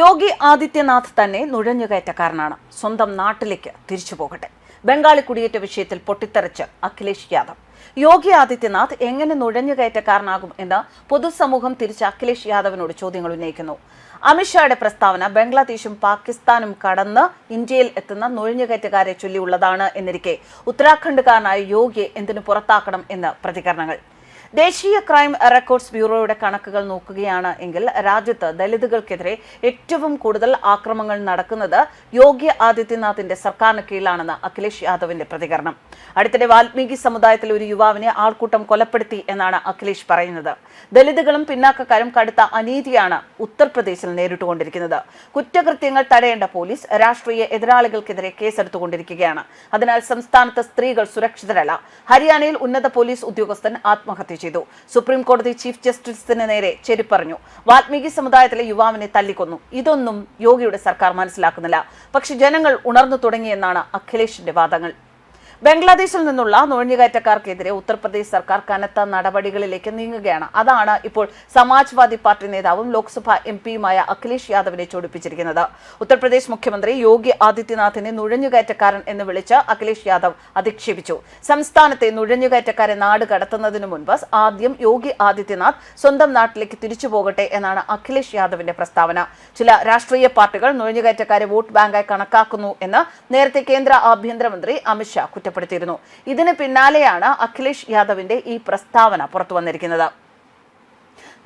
യോഗി ആദിത്യനാഥ് തന്നെ നുഴഞ്ഞുകയറ്റക്കാരനാണ്. സ്വന്തം നാട്ടിലേക്ക് തിരിച്ചു പോകട്ടെ. ബംഗാളി കുടിയേറ്റ വിഷയത്തിൽ പൊട്ടിത്തെറിച്ച് അഖിലേഷ് യാദവ്. യോഗി ആദിത്യനാഥ് എങ്ങനെ നുഴഞ്ഞുകയറ്റക്കാരനാകും എന്ന് പൊതുസമൂഹം തിരിച്ച് അഖിലേഷ് യാദവിനോട് ചോദ്യങ്ങൾ ഉന്നയിക്കുന്നു. അമിത്ഷായുടെ പ്രസ്താവന ബംഗ്ലാദേശും പാകിസ്ഥാനും കടന്ന് ഇന്ത്യയിൽ എത്തുന്ന നുഴഞ്ഞുകയറ്റക്കാരെ ചൊല്ലിയുള്ളതാണ് എന്നിരിക്കെ ഉത്തരാഖണ്ഡുകാരനായ യോഗിയെ എന്തിനു പുറത്താക്കണം എന്ന് പ്രതികരണങ്ങൾ. ദേശീയ ക്രൈം റെക്കോർഡ്സ് ബ്യൂറോയുടെ കണക്കുകൾ നോക്കുകയാണ് എങ്കിൽ രാജ്യത്ത് ദലിതുകൾക്കെതിരെ ഏറ്റവും കൂടുതൽ ആക്രമങ്ങൾ നടക്കുന്നത് യോഗി ആദിത്യനാഥിന്റെ സർക്കാരിന് കീഴിലാണെന്ന് അഖിലേഷ് യാദവിന്റെ പ്രതികരണം. അടുത്തിടെ വാൽമീകി സമുദായത്തിൽ ഒരു യുവാവിനെ ആൾക്കൂട്ടം കൊലപ്പെടുത്തി എന്നാണ് അഖിലേഷ് പറയുന്നത്. ദലിതുകളും പിന്നാക്കക്കാരും കടുത്ത അനീതിയാണ് ഉത്തർപ്രദേശിൽ നേരിട്ടുകൊണ്ടിരിക്കുന്നത്. കുറ്റകൃത്യങ്ങൾ തടയേണ്ട പോലീസ് രാഷ്ട്രീയ എതിരാളികൾക്കെതിരെ കേസെടുത്തുകൊണ്ടിരിക്കുകയാണ്. അതിനാൽ സംസ്ഥാനത്ത് സ്ത്രീകൾ സുരക്ഷിതരല്ല. ഹരിയാനയിൽ ഉന്നത പോലീസ് ഉദ്യോഗസ്ഥൻ ആത്മഹത്യ ചെയ്തു. സുപ്രീം കോടതി ചീഫ് ജസ്റ്റിസിന് നേരെ ചെരിപ്പറഞ്ഞു. വാൽമീകി സമുദായത്തിലെ യുവാവിനെ തല്ലിക്കൊന്നു. ഇതൊന്നും യോഗിയുടെ സർക്കാർ മനസ്സിലാക്കുന്നില്ല. പക്ഷെ ജനങ്ങൾ ഉണർന്നു തുടങ്ങിയെന്നാണ് അഖിലേഷിന്റെ വാദങ്ങൾ. ബംഗ്ലാദേശിൽ നിന്നുള്ള നുഴഞ്ഞുകയറ്റക്കാർക്കെതിരെ ഉത്തർപ്രദേശ് സർക്കാർ കനത്ത നടപടികളിലേക്ക് നീങ്ങുകയാണ്. അതാണ് ഇപ്പോൾ സമാജ്വാദി പാർട്ടി നേതാവും ലോക്സഭാ എം പിയുമായ അഖിലേഷ് യാദവിനെ ചോടിപ്പിച്ചിരിക്കുന്നത്. ഉത്തർപ്രദേശ് മുഖ്യമന്ത്രി യോഗി ആദിത്യനാഥിനെ നുഴഞ്ഞുകയറ്റക്കാരൻ എന്ന് വിളിച്ച് അഖിലേഷ് യാദവ് അധിക്ഷേപിച്ചു. സംസ്ഥാനത്തെ നുഴഞ്ഞുകയറ്റക്കാരെ നാട് കടത്തുന്നതിനു മുൻപ് ആദ്യം യോഗി ആദിത്യനാഥ് സ്വന്തം നാട്ടിലേക്ക് തിരിച്ചു പോകട്ടെ എന്നാണ് അഖിലേഷ് യാദവിന്റെ പ്രസ്താവന. ചില രാഷ്ട്രീയ പാർട്ടികൾ നുഴഞ്ഞുകയറ്റക്കാരെ വോട്ട് ബാങ്കായി കണക്കാക്കുന്നു എന്ന് നേരത്തെ കേന്ദ്ര ആഭ്യന്തരമന്ത്രി അമിത്ഷാ കുറ്റപ്പെടുത്തിയിരുന്നു ഇതിന് പിന്നാലെയാണ് അഖിലേഷ് യാദവിന്റെ ഈ പ്രസ്താവന പുറത്തു വന്നിരിക്കുന്നത്.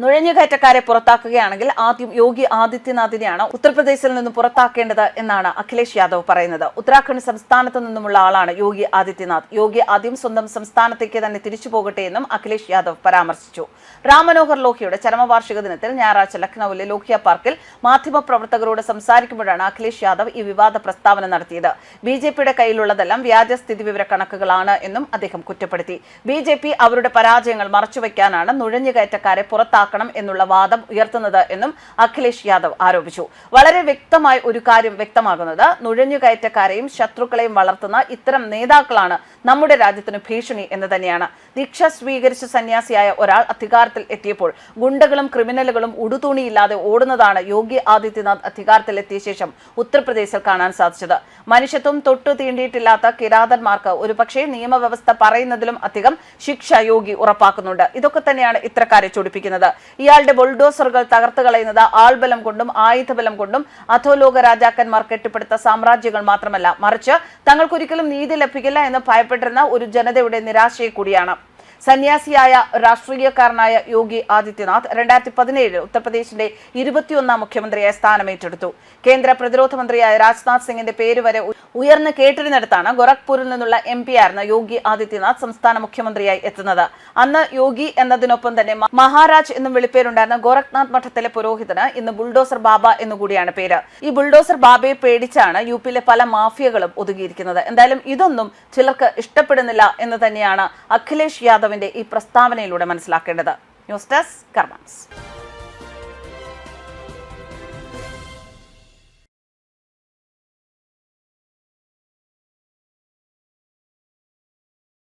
നുഴഞ്ഞുകയറ്റക്കാരെ പുറത്താക്കുകയാണെങ്കിൽ ആദ്യം യോഗി ആദിത്യനാഥിനെയാണ് ഉത്തർപ്രദേശിൽ നിന്ന് പുറത്താക്കേണ്ടത് എന്നാണ് അഖിലേഷ് യാദവ് പറയുന്നത്. ഉത്തരാഖണ്ഡ് സംസ്ഥാനത്ത് നിന്നുമുള്ള ആളാണ് യോഗി ആദിത്യനാഥ്. യോഗി ആദ്യം സ്വന്തം സംസ്ഥാനത്തേക്ക് തന്നെ തിരിച്ചു പോകട്ടെ എന്നും അഖിലേഷ് യാദവ് പരാമർശിച്ചു. രാമനോഹർ മനോഹർ ലോഹിയുടെ ചരമവാർഷിക ദിനത്തിൽ ഞായറാഴ്ച ലക്നൌവിലെ ലോഹിയ പാർക്കിൽ മാധ്യമപ്രവർത്തകരോട് സംസാരിക്കുമ്പോഴാണ് അഖിലേഷ് യാദവ് ഈ വിവാദ പ്രസ്താവന നടത്തിയത്. ബി ജെ പിയുടെ കയ്യിലുള്ളതെല്ലാം വ്യാജ സ്ഥിതിവിവര കണക്കുകളാണ് എന്നും അദ്ദേഹം കുറ്റപ്പെടുത്തി. ബി ജെ പി അവരുടെ പരാജയങ്ങൾ മറച്ചുവെക്കാനാണ് നുഴഞ്ഞുകയറ്റക്കാരെ പുറത്താക്കുന്നത് പുറത്താക്കണം എന്നുള്ള വാദം ഉയർത്തുന്നത് എന്നും അഖിലേഷ് യാദവ് ആരോപിച്ചു. വളരെ വ്യക്തമായ ഒരു കാര്യം വ്യക്തമാകുന്നത് നുഴഞ്ഞുകയറ്റക്കാരെയും ശത്രുക്കളെയും വളർത്തുന്ന ഇത്തരം നേതാക്കളാണ് നമ്മുടെ രാജ്യത്തിന് ഭീഷണി എന്ന് തന്നെയാണ്. ദീക്ഷ സ്വീകരിച്ച സന്യാസിയായ ഒരാൾ അധികാരത്തിൽ എത്തിയപ്പോൾ ഗുണ്ടകളും ക്രിമിനലുകളും ഉടുതുണിയില്ലാതെ ഓടുന്നതാണ് യോഗി ആദിത്യനാഥ് അധികാരത്തിൽ എത്തിയ ശേഷം ഉത്തർപ്രദേശിൽ കാണാൻ സാധിച്ചത്. മനുഷ്യത്വം തൊട്ടു തീണ്ടിയിട്ടില്ലാത്ത കിരാതന്മാർക്ക് ഒരുപക്ഷെ നിയമവ്യവസ്ഥ പറയുന്നതിലും അധികം ശിക്ഷ യോഗി ഉറപ്പാക്കുന്നുണ്ട്. ഇതൊക്കെ തന്നെയാണ് ഇത്തരക്കാരെ ചൊടിപ്പിക്കുന്നത്. ഇയാളുടെ ബുൾഡോസറുകൾ തകർത്ത് കളയുന്നത് ആൾബലം കൊണ്ടും ആയുധബലം കൊണ്ടും അധോലോക രാജാക്കന്മാർ കെട്ടിപ്പടുത്ത സാമ്രാജ്യങ്ങൾ മാത്രമല്ല മറിച്ച് തങ്ങൾക്കൊരിക്കലും നീതി ലഭിക്കില്ല എന്ന് ഭയപ്പെട്ടിരുന്ന ഒരു ജനതയുടെ നിരാശയെ കൂടിയാണ്. സന്യാസിയായ രാഷ്ട്രീയക്കാരനായ യോഗി ആദിത്യനാഥ് രണ്ടായിരത്തി പതിനേഴിൽ ഉത്തർപ്രദേശിന്റെ ഇരുപത്തിയൊന്നാം മുഖ്യമന്ത്രിയായ സ്ഥാനമേറ്റെടുത്തു. കേന്ദ്ര പ്രതിരോധ മന്ത്രിയായ രാജ്നാഥ് സിംഗിന്റെ പേര് വരെ ഉയർന്നു കേട്ടിരുന്നിടത്താണ് ഗോരഖ്പൂരിൽ നിന്നുള്ള എം പി ആയിരുന്ന യോഗി ആദിത്യനാഥ് സംസ്ഥാന മുഖ്യമന്ത്രിയായി എത്തുന്നത്. അന്ന് യോഗി എന്നതിനൊപ്പം തന്നെ മഹാരാജ് എന്നും വിളിപ്പേരുണ്ടായിരുന്ന ഗോരഖ്നാഥ് മഠത്തിലെ പുരോഹിതന് ഇന്ന് ബുൾഡോസർ ബാബ എന്നുകൂടിയാണ് പേര്. ഈ ബുൾഡോസർ ബാബയെ പേടിച്ചാണ് യു പിയിലെ പല മാഫിയകളും ഒതുങ്ങിയിരിക്കുന്നത്. എന്തായാലും ഇതൊന്നും ചിലർക്ക് ഇഷ്ടപ്പെടുന്നില്ല എന്ന് തന്നെയാണ് അഖിലേഷ് യാദവിന്റെ ഈ പ്രസ്താവനയിലൂടെ മനസ്സിലാക്കേണ്ടത്. News desk കർമാൻസ്.